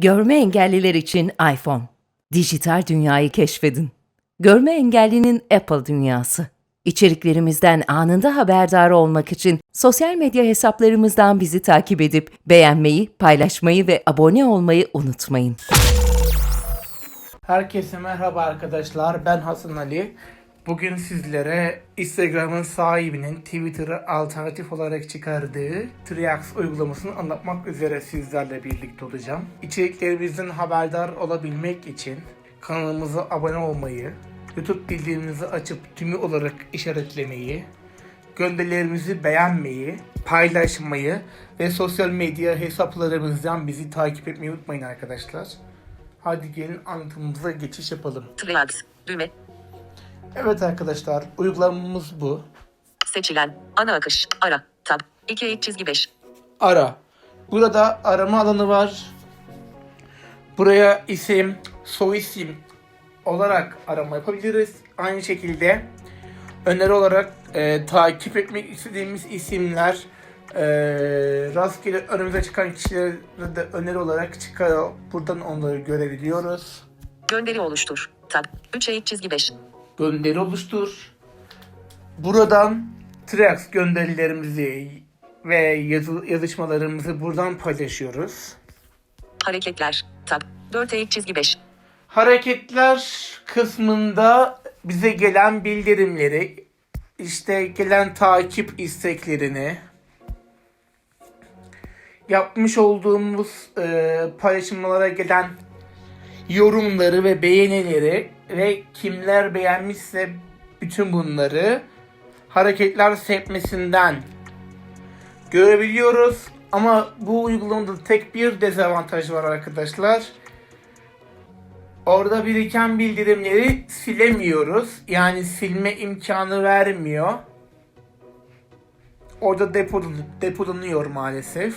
Görme engelliler için iPhone. Dijital dünyayı keşfedin. Görme engellinin Apple dünyası. İçeriklerimizden anında haberdar olmak için sosyal medya hesaplarımızdan bizi takip edip beğenmeyi, paylaşmayı ve abone olmayı unutmayın. Herkese merhaba arkadaşlar. Ben Hasan Ali. Bugün sizlere Instagram'ın sahibinin Twitter'ı alternatif olarak çıkardığı Triax uygulamasını anlatmak üzere sizlerle birlikte olacağım. İçeriklerimizden haberdar olabilmek için kanalımıza abone olmayı, YouTube bildiriminizi açıp tümü olarak işaretlemeyi, gönderilerimizi beğenmeyi, paylaşmayı ve sosyal medya hesaplarımızdan bizi takip etmeyi unutmayın arkadaşlar. Hadi gelin anlatımımıza geçiş yapalım. Triax. Düğme. Evet arkadaşlar uygulamamız bu. Seçilen. Ana akış. Ara. Tab. 2 eğik çizgi 5. Ara. Burada arama alanı var. Buraya isim, soy isim olarak arama yapabiliriz. Aynı şekilde öneri olarak e, takip etmek istediğimiz isimler, e, rastgele önümüze çıkan kişileri de öneri olarak çıkıyor. Buradan onları görebiliyoruz. Gönderi oluştur. Tab. 3 eğik çizgi 5. gönderi oluştur. Buradan Trax gönderilerimizi ve yazı, yazışmalarımızı buradan paylaşıyoruz. Hareketler. Tab. 4 eğik çizgi 5. Hareketler kısmında bize gelen bildirimleri, işte gelen takip isteklerini, yapmış olduğumuz e, paylaşımlara gelen yorumları ve beğenileri ve kimler beğenmişse bütün bunları hareketler sekmesinden görebiliyoruz. Ama bu uygulamada tek bir dezavantaj var arkadaşlar. Orada biriken bildirimleri silemiyoruz. Yani silme imkanı vermiyor. Orada depolan- depolanıyor maalesef.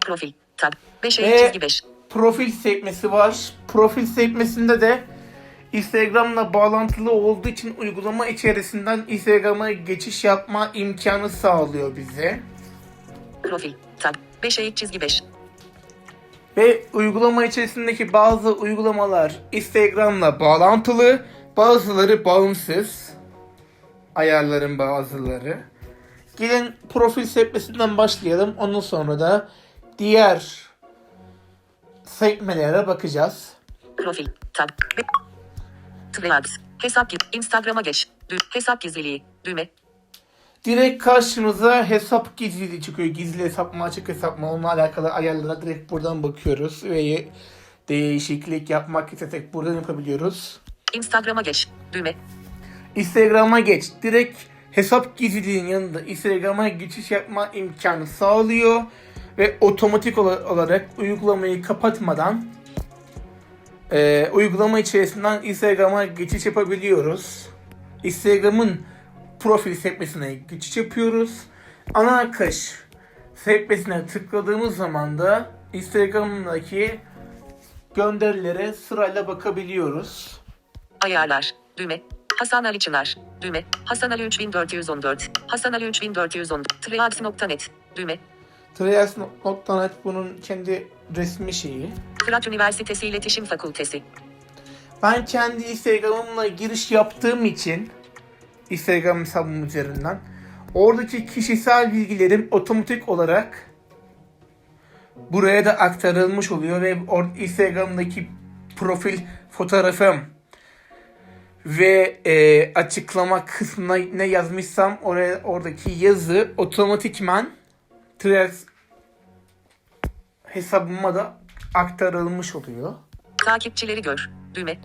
Profil. Tab. 5 eğik Ve çizgi 5. profil sekmesi var. Profil sekmesinde de Instagram'la bağlantılı olduğu için uygulama içerisinden Instagram'a geçiş yapma imkanı sağlıyor bize. Profil. Tab. 5 eğik çizgi 5. Ve uygulama içerisindeki bazı uygulamalar Instagram'la bağlantılı, bazıları bağımsız. Ayarların bazıları. Gelin profil sekmesinden başlayalım. Ondan sonra da diğer sekmelere bakacağız. Profil. Tab. Triax. Hesap. Instagram'a geç. Dü hesap gizliliği. Düğme. Direkt karşımıza hesap gizliliği çıkıyor. Gizli hesap mı açık hesap mı onunla alakalı ayarlara direkt buradan bakıyoruz. Ve değişiklik yapmak istesek buradan yapabiliyoruz. Instagram'a geç. Düğme. Instagram'a geç. Direkt hesap gizliliğinin yanında Instagram'a geçiş yapma imkanı sağlıyor. Ve otomatik ola- olarak uygulamayı kapatmadan e, uygulama içerisinden Instagram'a geçiş yapabiliyoruz. Instagram'ın profil sekmesine geçiş yapıyoruz. Ana akış sekmesine tıkladığımız zaman da Instagram'daki gönderilere sırayla bakabiliyoruz. Ayarlar. Düğme. Hasan Ali Çınar. Düğme. Hasan Ali 3414. Hasan Ali 3410. Triax.net. Düğme. Trias.net bunun kendi resmi şeyi. Fırat Üniversitesi İletişim Fakültesi. Ben kendi Instagram'ımla giriş yaptığım için Instagram hesabım üzerinden oradaki kişisel bilgilerim otomatik olarak buraya da aktarılmış oluyor ve Instagram'daki profil fotoğrafım ve e, açıklama kısmına ne yazmışsam oraya oradaki yazı otomatikman Trias hesabıma da aktarılmış oluyor. Takipçileri gör. Düğme.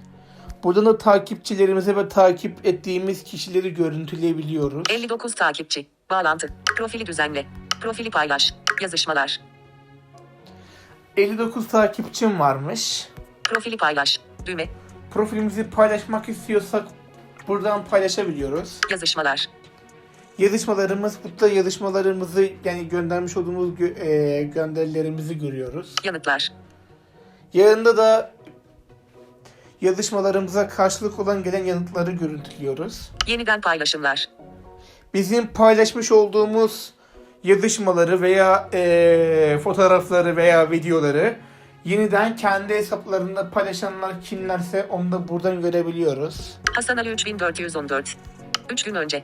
Buradan da takipçilerimize ve takip ettiğimiz kişileri görüntüleyebiliyoruz. 59 takipçi. Bağlantı. Profili düzenle. Profili paylaş. Yazışmalar. 59 takipçim varmış. Profili paylaş. Düğme. Profilimizi paylaşmak istiyorsak buradan paylaşabiliyoruz. Yazışmalar. Yazışmalarımız, burada yazışmalarımızı yani göndermiş olduğumuz gö- e, gönderilerimizi görüyoruz. Yanıtlar. Yanında da yazışmalarımıza karşılık olan gelen yanıtları görüntülüyoruz. Yeniden paylaşımlar. Bizim paylaşmış olduğumuz yazışmaları veya eee, fotoğrafları veya videoları yeniden kendi hesaplarında paylaşanlar kimlerse onu da buradan görebiliyoruz. Hasan Ali 3414. 3 gün önce.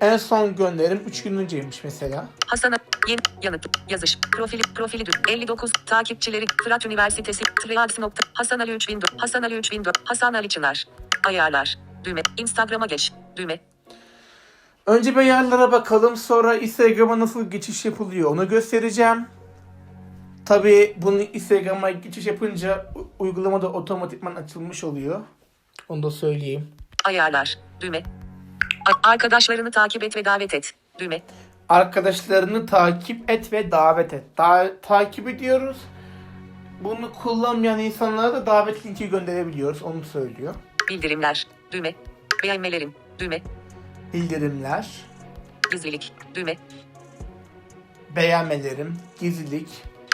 En son gönderim 3 gün önceymiş mesela. Hasan yeni yanıt yazış profili profili dü- 59 takipçileri Fırat Üniversitesi Triads nokta Hasan Ali 3004 Hasan Ali 3004 Hasan Ali Çınar ayarlar düğme Instagram'a geç düğme Önce bir ayarlara bakalım sonra Instagram'a nasıl geçiş yapılıyor onu göstereceğim. Tabi bunu Instagram'a geçiş yapınca u- uygulamada otomatikman açılmış oluyor. Onu da söyleyeyim. ayarlar düğme arkadaşlarını takip et ve davet et. Düğme. Arkadaşlarını takip et ve davet et. Da- takip ediyoruz. Bunu kullanmayan insanlara da davet linki gönderebiliyoruz. Onu söylüyor. bildirimler. Düğme. Beğenmelerin düğme. Bildirimler, gizlilik. Düğme. Beğenmelerim, gizlilik,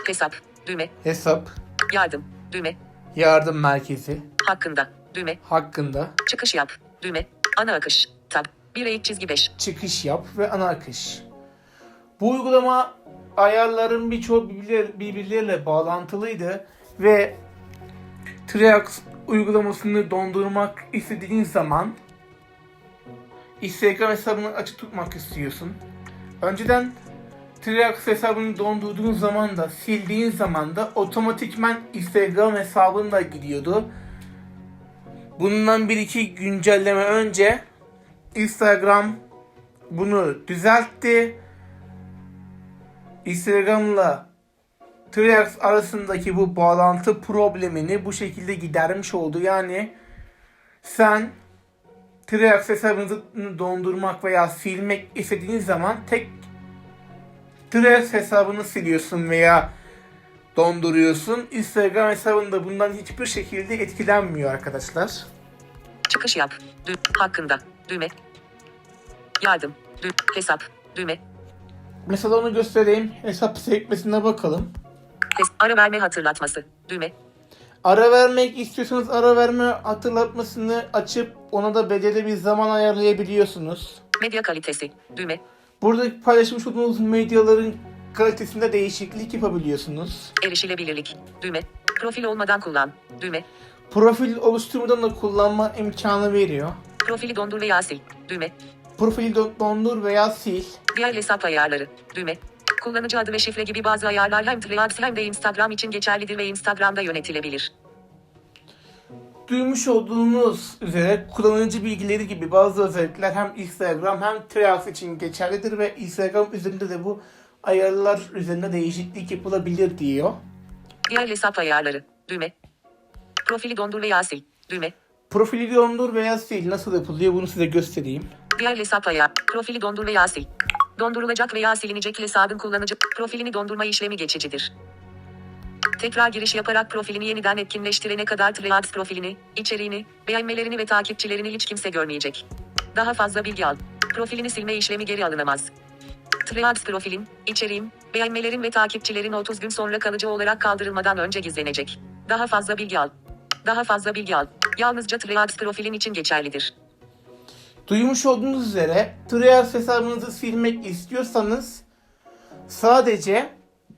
hesap. Düğme. Hesap, yardım. Düğme. Yardım merkezi. Hakkında. Düğme. Hakkında. Çıkış yap. Düğme. Ana akış. Tab 1 eğik çizgi 5 çıkış yap ve ana akış. Bu uygulama ayarların birbirler- birbirleriyle bağlantılıydı ve Triax uygulamasını dondurmak istediğin zaman Instagram hesabını açık tutmak istiyorsun. Önceden Triax hesabını dondurduğun zaman da sildiğin zaman da otomatikman Instagram hesabın da gidiyordu. Bundan bir iki güncelleme önce Instagram bunu düzeltti. Instagram'la Triax arasındaki bu bağlantı problemini bu şekilde gidermiş oldu. Yani sen Triax hesabını dondurmak veya silmek istediğin zaman tek Triax hesabını siliyorsun veya donduruyorsun. Instagram hesabında bundan hiçbir şekilde etkilenmiyor arkadaşlar. çıkış yap hakkında düğme. Yardım. Düğme hesap. Düğme. Mesela onu göstereyim. Hesap sekmesine bakalım. Hes- ara verme hatırlatması. Düğme. Ara vermek istiyorsanız ara verme hatırlatmasını açıp ona da belirli bir zaman ayarlayabiliyorsunuz. medya kalitesi. Düğme. Burada paylaşmış olduğunuz medyaların kalitesinde değişiklik yapabiliyorsunuz. erişilebilirlik. Düğme. Profil olmadan kullan. Düğme. Profil oluşturmadan da kullanma imkanı veriyor. Profili dondur veya sil. Düğme. Profili do- dondur veya sil. diğer hesap ayarları. Düğme. Kullanıcı adı ve şifre gibi bazı ayarlar hem Threads hem de Instagram için geçerlidir ve Instagram'da yönetilebilir. Duymuş olduğunuz üzere kullanıcı bilgileri gibi bazı özellikler hem Instagram hem Threads için geçerlidir ve Instagram üzerinde de bu ayarlar üzerinde değişiklik yapılabilir diyor. Diğer hesap ayarları. Düğme. Profili dondur veya sil. Düğme Profili dondur veya sil nasıl yapılıyor bunu size göstereyim. Diğer hesap ayar. Profili dondur veya sil. Dondurulacak veya silinecek hesabın kullanıcı profilini dondurma işlemi geçicidir. Tekrar giriş yaparak profilini yeniden etkinleştirene kadar Threads profilini, içeriğini, beğenmelerini ve takipçilerini hiç kimse görmeyecek. Daha fazla bilgi al. Profilini silme işlemi geri alınamaz. Threads profilin, içeriğin, beğenmelerin ve takipçilerin 30 gün sonra kalıcı olarak kaldırılmadan önce gizlenecek. Daha fazla bilgi al. Daha fazla bilgi al. Yalnızca Threads profilin için geçerlidir. Duymuş olduğunuz üzere Trias hesabınızı silmek istiyorsanız sadece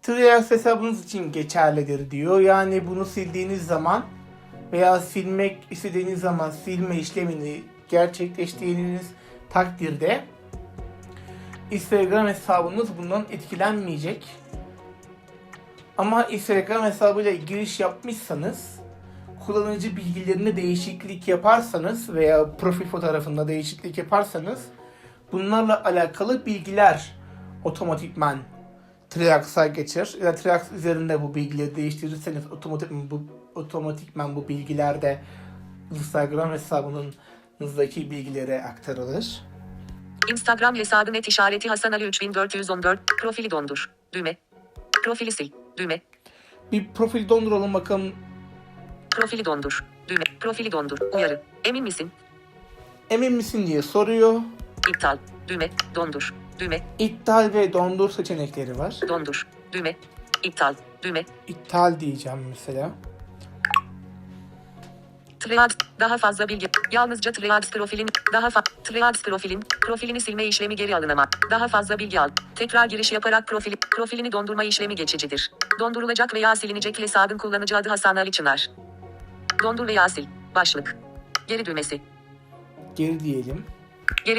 Trias hesabınız için geçerlidir diyor. Yani bunu sildiğiniz zaman veya silmek istediğiniz zaman silme işlemini gerçekleştirdiğiniz takdirde Instagram hesabınız bundan etkilenmeyecek. Ama Instagram hesabıyla giriş yapmışsanız kullanıcı bilgilerine değişiklik yaparsanız veya profil fotoğrafında değişiklik yaparsanız bunlarla alakalı bilgiler otomatikman Triax'a geçer. Ya Triax üzerinde bu bilgileri değiştirirseniz otomatikman bu otomatikman bu bilgiler de Instagram hesabınızdaki bilgilere aktarılır. Instagram hesabı net işareti Hasan Ali 3414 profili dondur düğme profili sil düğme Bir profil donduralım bakalım. Profili dondur düğme profili dondur uyarı emin misin Emin misin diye soruyor. iptal düğme dondur düğme İptal ve dondur seçenekleri var. dondur düğme iptal düğme İptal diyeceğim mesela. Threads, daha fazla bilgi. Yalnızca Threads profilin, daha fa Threads profilin, profilini silme işlemi geri alınamaz. Daha fazla bilgi al. Tekrar giriş yaparak profili, profilini dondurma işlemi geçicidir. Dondurulacak veya silinecek hesabın kullanıcı adı Hasan Ali Çınar. Dondur veya sil. Başlık. Geri düğmesi. Geri diyelim. Geri.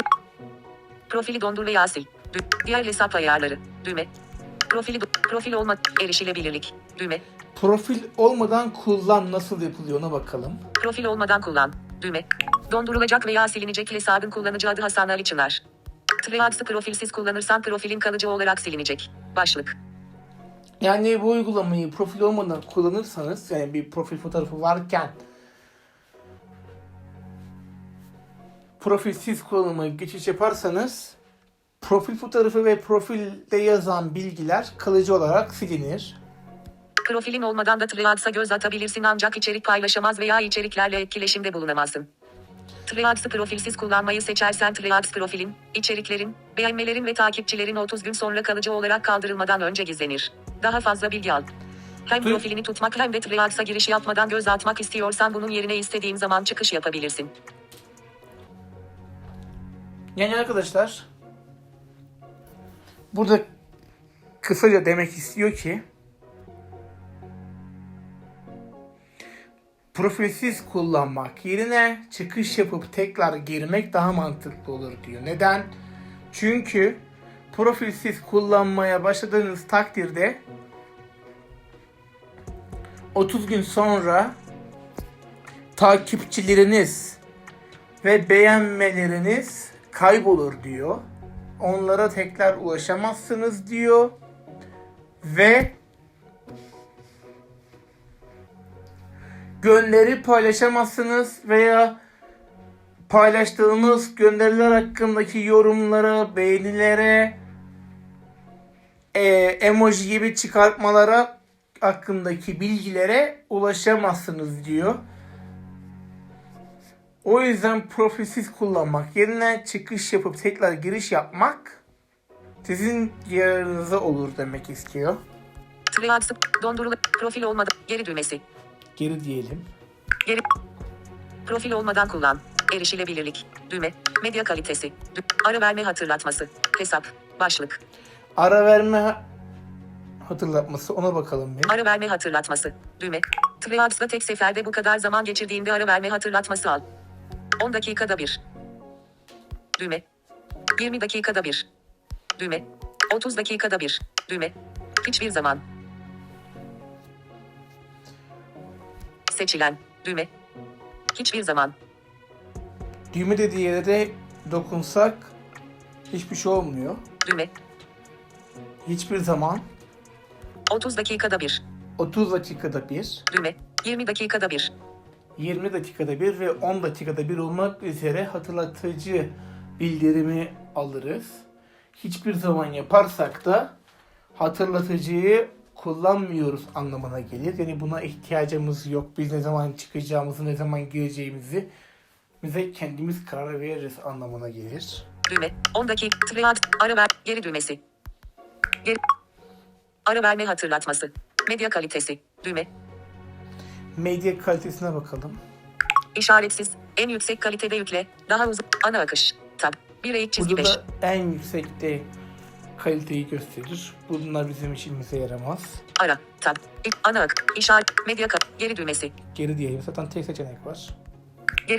Profili dondur veya sil. Dü- Diğer hesap ayarları. Düğme. Profili do- profil olma erişilebilirlik. Düğme. Profil olmadan kullan nasıl yapılıyor ona bakalım. Profil olmadan kullan. Düğme. Dondurulacak veya silinecek hesabın kullanıcı adı Hasan Ali Çınar. Threads'ı profilsiz kullanırsan profilin kalıcı olarak silinecek. Başlık. Yani bu uygulamayı profil olmadan kullanırsanız yani bir profil fotoğrafı varken profilsiz kullanıma geçiş yaparsanız profil fotoğrafı ve profilde yazan bilgiler kalıcı olarak silinir. Profilin olmadan da Threads'a göz atabilirsin ancak içerik paylaşamaz veya içeriklerle etkileşimde bulunamazsın. Threads'ı profilsiz kullanmayı seçersen Threads profilin, içeriklerin, beğenmelerin ve takipçilerin 30 gün sonra kalıcı olarak kaldırılmadan önce gizlenir. Daha fazla bilgi al. Hem Duy- profilini tutmak hem de Threads'a giriş yapmadan göz atmak istiyorsan bunun yerine istediğin zaman çıkış yapabilirsin. Yani arkadaşlar burada kısaca demek istiyor ki profilsiz kullanmak yerine çıkış yapıp tekrar girmek daha mantıklı olur diyor. Neden? Çünkü profilsiz kullanmaya başladığınız takdirde 30 gün sonra takipçileriniz ve beğenmeleriniz kaybolur diyor. Onlara tekrar ulaşamazsınız diyor. Ve gönderi paylaşamazsınız veya paylaştığınız gönderiler hakkındaki yorumlara, beğenilere, e, emoji gibi çıkartmalara hakkındaki bilgilere ulaşamazsınız diyor. O yüzden profilsiz kullanmak yerine çıkış yapıp tekrar giriş yapmak sizin yararınıza olur demek istiyor. Threads'ı dondurulu profil olmadan geri düğmesi. Geri diyelim. Geri profil olmadan kullan. Erişilebilirlik. Düğme. Medya kalitesi. Dü- ara verme hatırlatması. Hesap. Başlık. Ara verme hatırlatması ona bakalım bir. Ara verme hatırlatması. Düğme. Threads'la tek seferde bu kadar zaman geçirdiğinde ara verme hatırlatması al. 10 dakikada bir. Düğme. 20 dakikada bir. Düğme. 30 dakikada bir. Düğme. Hiçbir zaman. Seçilen. Düğme. Hiçbir zaman. Düğme dediği yere de dokunsak hiçbir şey olmuyor. Düğme. Hiçbir zaman 30 dakikada bir. 30 dakikada bir, Düğme. 20 dakikada bir. 20 dakikada bir ve 10 dakikada bir olmak üzere hatırlatıcı bildirimi alırız. Hiçbir zaman yaparsak da hatırlatıcıyı kullanmıyoruz anlamına gelir. Yani buna ihtiyacımız yok. Biz ne zaman çıkacağımızı, ne zaman gireceğimizi bize kendimiz karar veririz anlamına gelir. Düğme. 10 dakika. Ara ver. Geri düğmesi. Geri. Ara verme hatırlatması. Medya kalitesi. Düğme. Medya kalitesine bakalım. İşaretsiz. En yüksek kalitede yükle. Daha uzun. Ana akış. Tab. 1 eğik çizgi Burada 5. da en yüksekte kaliteyi gösterir. Bunlar bizim işimize yaramaz. Ara. Tab. Ana ak. İşaret. Medya ka- Geri düğmesi. Geri diyelim. Zaten tek seçenek var. Geri.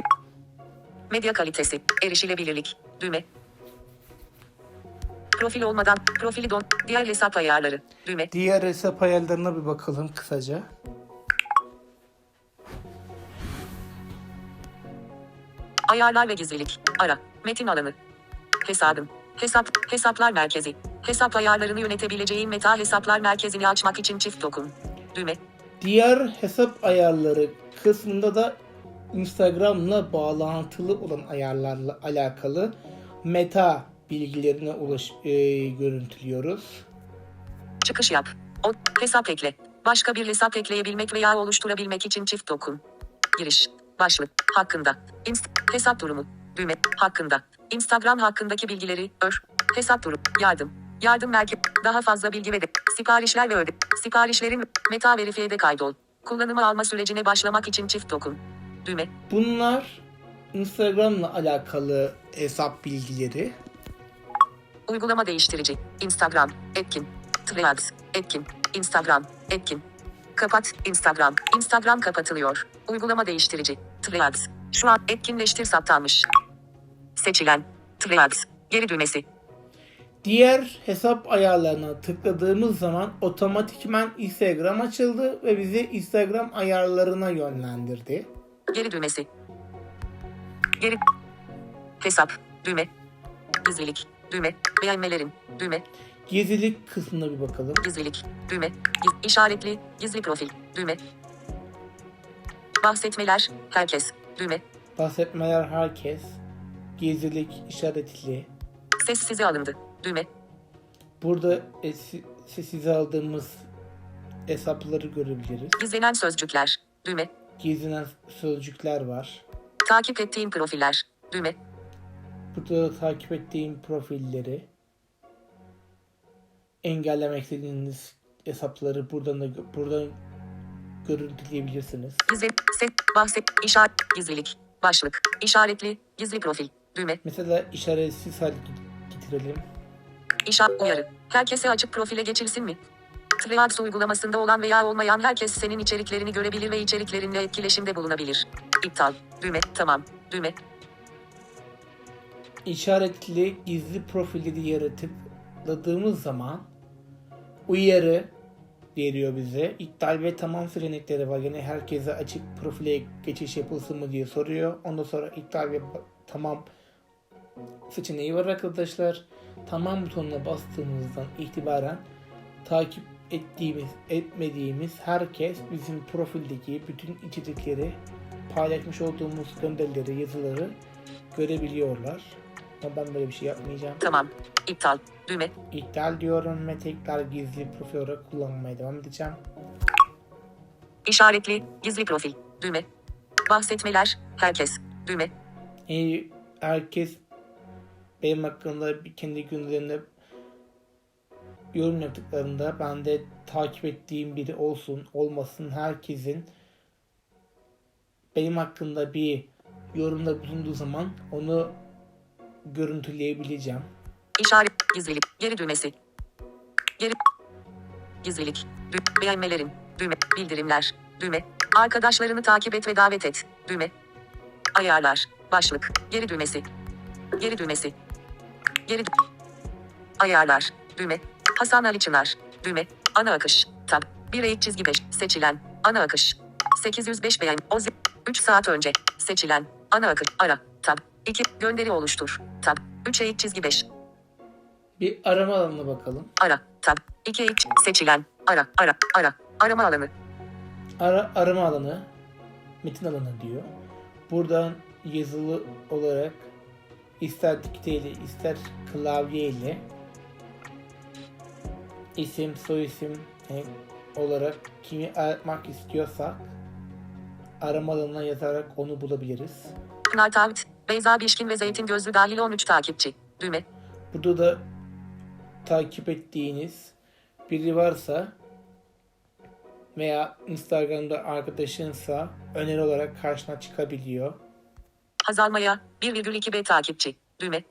Medya kalitesi. Erişilebilirlik. Düğme. Profil olmadan. Profili don. Diğer hesap ayarları. Düğme. Diğer hesap ayarlarına bir bakalım kısaca. Ayarlar ve gizlilik. Ara. Metin alanı. Hesabım. Hesap. Hesaplar merkezi. Hesap ayarlarını yönetebileceğin meta hesaplar merkezini açmak için çift dokun. Düğme. Diğer hesap ayarları kısmında da Instagram'la bağlantılı olan ayarlarla alakalı meta bilgilerine ulaş e, görüntülüyoruz. Çıkış yap. O hesap ekle. Başka bir hesap ekleyebilmek veya oluşturabilmek için çift dokun. Giriş. Başlık. Hakkında. Inst hesap durumu. Düğme. Hakkında. Instagram hakkındaki bilgileri. Ör. Hesap durum. Yardım. Yardım merkez. Daha fazla bilgi ve de. Siparişler ve öde. Siparişlerin meta verifiyede kaydol. Kullanıma alma sürecine başlamak için çift dokun. Düğme. Bunlar Instagram'la alakalı hesap bilgileri. Uygulama değiştirici. Instagram. Etkin. Threads. Etkin. Instagram. Etkin. Kapat. Instagram. Instagram kapatılıyor. Uygulama değiştirici. Threads. Şu an etkinleştir saptanmış. Seçilen. Threads. Geri düğmesi. Diğer hesap ayarlarına tıkladığımız zaman otomatikman Instagram açıldı ve bizi Instagram ayarlarına yönlendirdi. Geri düğmesi. Geri. Hesap. Düğme. Gizlilik. Düğme. Beğenmelerin. Düğme. Gezilik kısmına bir bakalım. Gizlilik. Düğme. Giz, işaretli. Gizli profil. Düğme. Bahsetmeler. Herkes. Düğme. Bahsetmeler herkes. Gezilik işaretli. Sessize alındı. Düğme. Burada esi- sessize aldığımız hesapları görebiliriz. Gizlenen sözcükler. Düğme. Gizlenen sözcükler var. Takip ettiğim profiller. Düğme. Burada da takip ettiğim profilleri engellemek istediğiniz hesapları buradan da buradan görüntüleyebilirsiniz. Gizli. Set. Bahset. işaret. Gizlilik. Başlık. İşaretli. Gizli profil. Düğme. Mesela işaretsiz get- getirelim. İşaret. Uyarı. Herkese açık profile geçilsin mi? Threads uygulamasında olan veya olmayan herkes senin içeriklerini görebilir ve içeriklerinle etkileşimde bulunabilir. İptal. Düğme. Tamam. Düğme. İşaretli gizli profilleri yere tıkladığımız zaman uyarı veriyor bize. İptal ve tamam seçenekleri var. Yine herkese açık profile geçiş yapılsın mı diye soruyor. Ondan sonra iptal ve tamam seçeneği var arkadaşlar. Tamam butonuna bastığımızdan itibaren takip ettiğimiz, etmediğimiz herkes bizim profildeki bütün içerikleri paylaşmış olduğumuz gönderileri, yazıları görebiliyorlar. Ben böyle bir şey yapmayacağım. Tamam. İptal. Düğme. İptal diyorum ve tekrar gizli profil olarak kullanmaya devam edeceğim. İşaretli. Gizli profil. Düğme. Bahsetmeler. Herkes. Düğme. E, herkes benim hakkında kendi günlerinde yorum yaptıklarında ben de takip ettiğim biri olsun olmasın herkesin benim hakkında bir yorumda bulunduğu zaman onu görüntüleyebileceğim. İşaret. Gizlilik. Geri düğmesi. Geri. Gizlilik. Dü- beğenmelerin. Düğme. Bildirimler. Düğme. Arkadaşlarını takip et ve davet et. Düğme. Ayarlar. Başlık. Geri düğmesi. Geri düğmesi. Geri dü- Ayarlar. Düğme. Hasan Ali Çınar. Düğme. Ana akış. Tab. 1 eğik çizgi 5. Seçilen. Ana akış. 805 beğen. Ozi. 3 saat önce. Seçilen. Ana akış. Ara. Tab. 2. Gönderi oluştur. Tab. 3 eğik çizgi 5. Bir arama alanına bakalım. Ara. Tab. 2 eğik. Seçilen. Ara. Ara. Ara. Arama alanı. Ara, arama alanı, metin alanı diyor. Buradan yazılı olarak ister dikteyle ister klavye ile isim, soyisim e, olarak kimi aratmak istiyorsak arama alanına yazarak onu bulabiliriz. Tavit. Beyza Bişkin ve Zeytin Gözlü dahil 13 takipçi. Düğme. Burada da takip ettiğiniz biri varsa veya Instagram'da arkadaşınsa öneri olarak karşına çıkabiliyor. Hazalmaya. 1,2B takipçi. Düğme.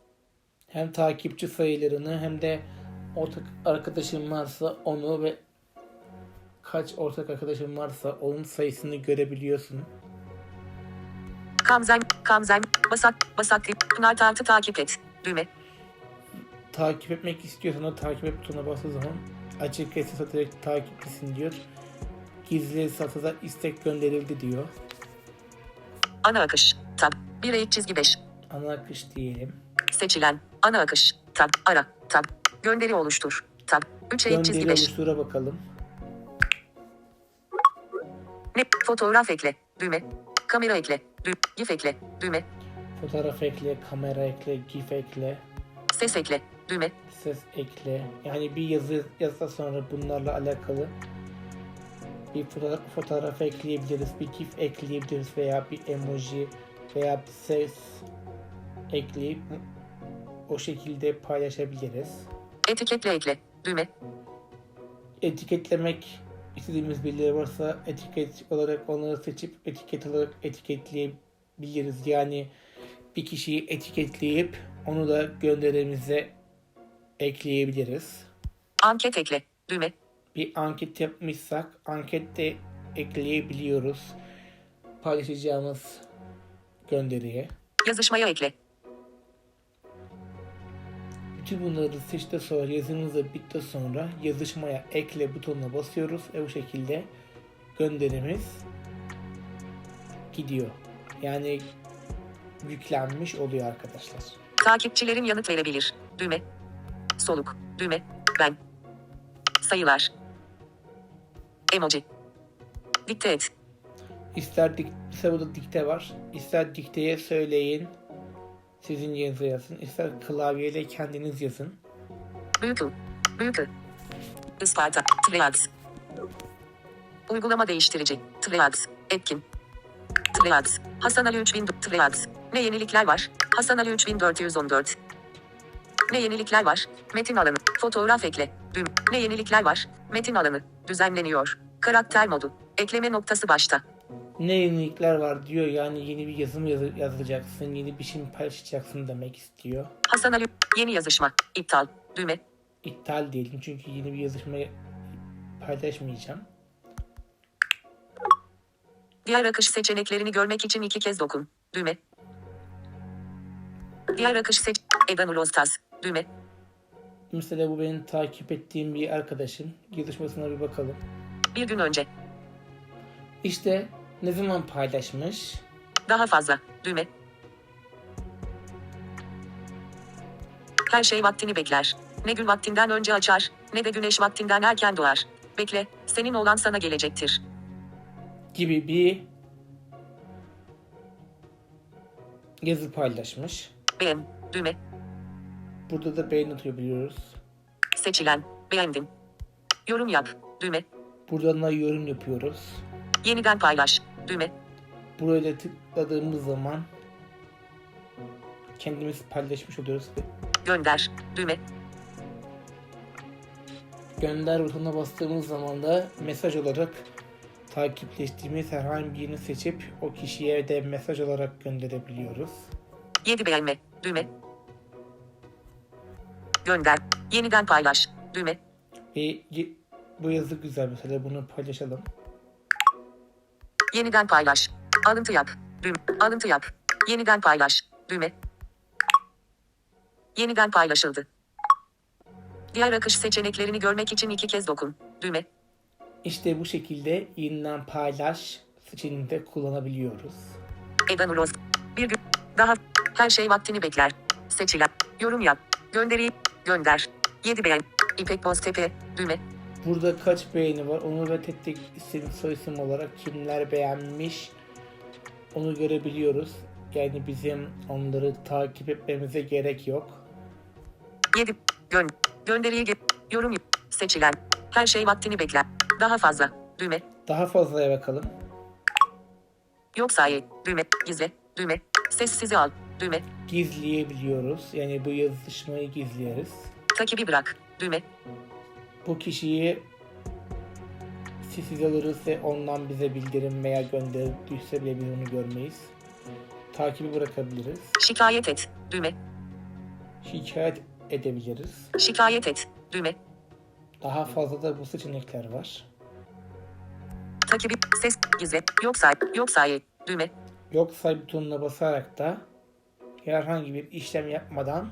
hem takipçi sayılarını hem de ortak arkadaşın varsa onu ve kaç ortak arkadaşın varsa onun sayısını görebiliyorsun. Kamzen. Kamzen. Basak. Basak. Pınar Tavit'i takip et. Düğme. Takip etmek istiyorsan o takip et butonuna bastığı zaman açık hesap direkt takipçisin diyor. Gizli hesapta da istek gönderildi diyor. Ana akış. Tab. 1 eğik çizgi 5. Ana akış diyelim. Seçilen. Ana akış. Tab. Ara. Tab. Gönderi oluştur. Tab. 3 eğik çizgi Gönderi 5. oluştura bakalım. Ne? Fotoğraf ekle. Düğme. Kamera ekle. Dü GIF ekle. Düğme. Fotoğraf ekle, kamera ekle, gif ekle, Ses ekle. Düğme. ses ekle. Yani bir yazı yazsa sonra bunlarla alakalı bir fotoğraf, fotoğraf ekleyebiliriz, bir gif ekleyebiliriz veya bir emoji veya bir ses ekleyip o şekilde paylaşabiliriz. Etiketle ekle. Düğme. Etiketlemek istediğimiz birileri varsa etiket olarak onları seçip etiket olarak etiketleyebiliriz. Yani bir kişiyi etiketleyip onu da gönderimize ekleyebiliriz. Anket ekle. Düğme. Bir anket yapmışsak ankette ekleyebiliyoruz paylaşacağımız gönderiye. Yazışmaya ekle. Bütün bunları seçtikten sonra yazımız da bitti sonra yazışmaya ekle butonuna basıyoruz ve bu şekilde gönderimiz gidiyor. Yani yüklenmiş oluyor arkadaşlar. Takipçilerin yanıt verebilir. Düğme. Soluk. Düğme. Ben. Sayılar. Emoji. Dikte et. İster dik, mesela burada dikte var. İster dikteye söyleyin. Sizin yerinize yazın. İster klavyeyle kendiniz yazın. Büyükü. Büyükü. Isparta. Threads. Uygulama değiştirici. Threads. Etkin. Threads. Hasan Ali 3000 Threads. Ne yenilikler var? Hasan Ali 3414. Ne yenilikler var? Metin alanı. Fotoğraf ekle. Düğüm. Ne yenilikler var? Metin alanı. Düzenleniyor. Karakter modu. Ekleme noktası başta. Ne yenilikler var diyor. Yani yeni bir yazım yazı- yazacaksın. Yeni bir şey paylaşacaksın demek istiyor. Hasan Ali. Yeni yazışma. İptal. Düğme. İptal diyelim çünkü yeni bir yazışmayı paylaşmayacağım. Diğer akış seçeneklerini görmek için iki kez dokun. Düğme. Diğer akış seç. Eganulostas. Düğme. Mesela bu benim takip ettiğim bir arkadaşım. Yazışmasına bir bakalım. Bir gün önce. İşte ne zaman paylaşmış? Daha fazla. Düğme. Her şey vaktini bekler. Ne gün vaktinden önce açar, ne de güneş vaktinden erken doğar. Bekle, senin olan sana gelecektir. Gibi bir yazı paylaşmış. Beğen. Düğme. Burada da beğen atabiliyoruz. Seçilen. Beğendim. Yorum yap. Düğme. Buradan da yorum yapıyoruz. Yeniden paylaş. Düğme. Buraya tıkladığımız zaman kendimiz paylaşmış oluyoruz. Gönder. Düğme. Gönder butonuna bastığımız zaman da mesaj olarak takipleştiğimiz herhangi birini seçip o kişiye de mesaj olarak gönderebiliyoruz. 7 beğenme. Düğme. Gönder. Yeniden paylaş. Düğme. Y- bu yazı güzel mesela bunu paylaşalım. Yeniden paylaş. Alıntı yap. Düğme. Alıntı yap. Yeniden paylaş. Düğme. Yeniden paylaşıldı. Diğer akış seçeneklerini görmek için iki kez dokun. Düğme. İşte bu şekilde yeniden paylaş seçeneğini de kullanabiliyoruz. Eganulos. Bir gün. Daha. Her şey vaktini bekler. Seçilen. Yorum yap. Gönderi. Gönder. 7 beğen. İpek Boztepe. Düğme. Burada kaç beğeni var onu ve tek tek isim soyisim olarak kimler beğenmiş onu görebiliyoruz. Yani bizim onları takip etmemize gerek yok. 7. Gön. Gönderiyi ge- Yorum. Seçilen. Her şey vaktini bekler. Daha fazla. Düğme. Daha fazlaya bakalım. Yok sayı. Düğme. Gizle. Düğme. Sessize al. Düğme. Gizleyebiliyoruz. Yani bu yazışmayı gizleriz. Takibi bırak. Düğme. Bu kişiyi sessiz alırız ve ondan bize bildirim veya gönderi düşse bile biz onu görmeyiz. Takibi bırakabiliriz. Şikayet et. Düğme. Şikayet edebiliriz. Şikayet et. Düğme. Daha fazla da bu seçenekler var. Takibi. Ses. Gizle. Yok say. Yok sayı. Düğme. Yok say butonuna basarak da herhangi bir işlem yapmadan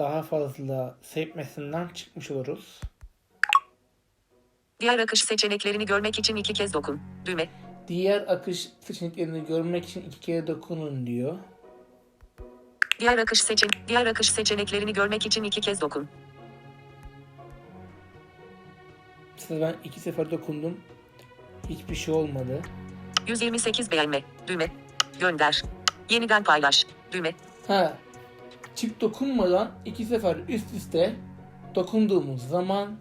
daha fazla sekmesinden çıkmış oluruz. Diğer akış seçeneklerini görmek için iki kez dokun. Düğme. Diğer akış seçeneklerini görmek için iki kere dokunun diyor. Diğer akış seçen diğer akış seçeneklerini görmek için iki kez dokun. Mesela ben iki sefer dokundum. Hiçbir şey olmadı. 128 beğenme. Düğme. Gönder. Yeniden paylaş. Düğme. Ha, çift dokunmadan iki sefer üst üste dokunduğumuz zaman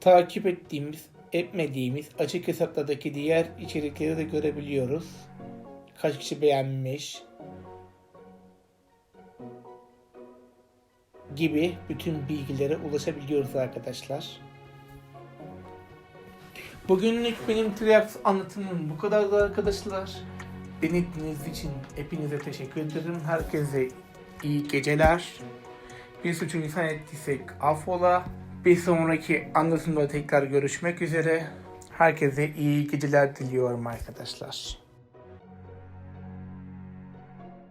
takip ettiğimiz, etmediğimiz açık hesaplardaki diğer içerikleri de görebiliyoruz. Kaç kişi beğenmiş gibi bütün bilgilere ulaşabiliyoruz arkadaşlar. Bugünlük benim Triax anlatımım bu kadardı arkadaşlar. Beni dinlediğiniz için hepinize teşekkür ederim. Herkese iyi geceler. Bir suçu insan ettiysek affola. Bir sonraki anlatımda tekrar görüşmek üzere. Herkese iyi geceler diliyorum arkadaşlar.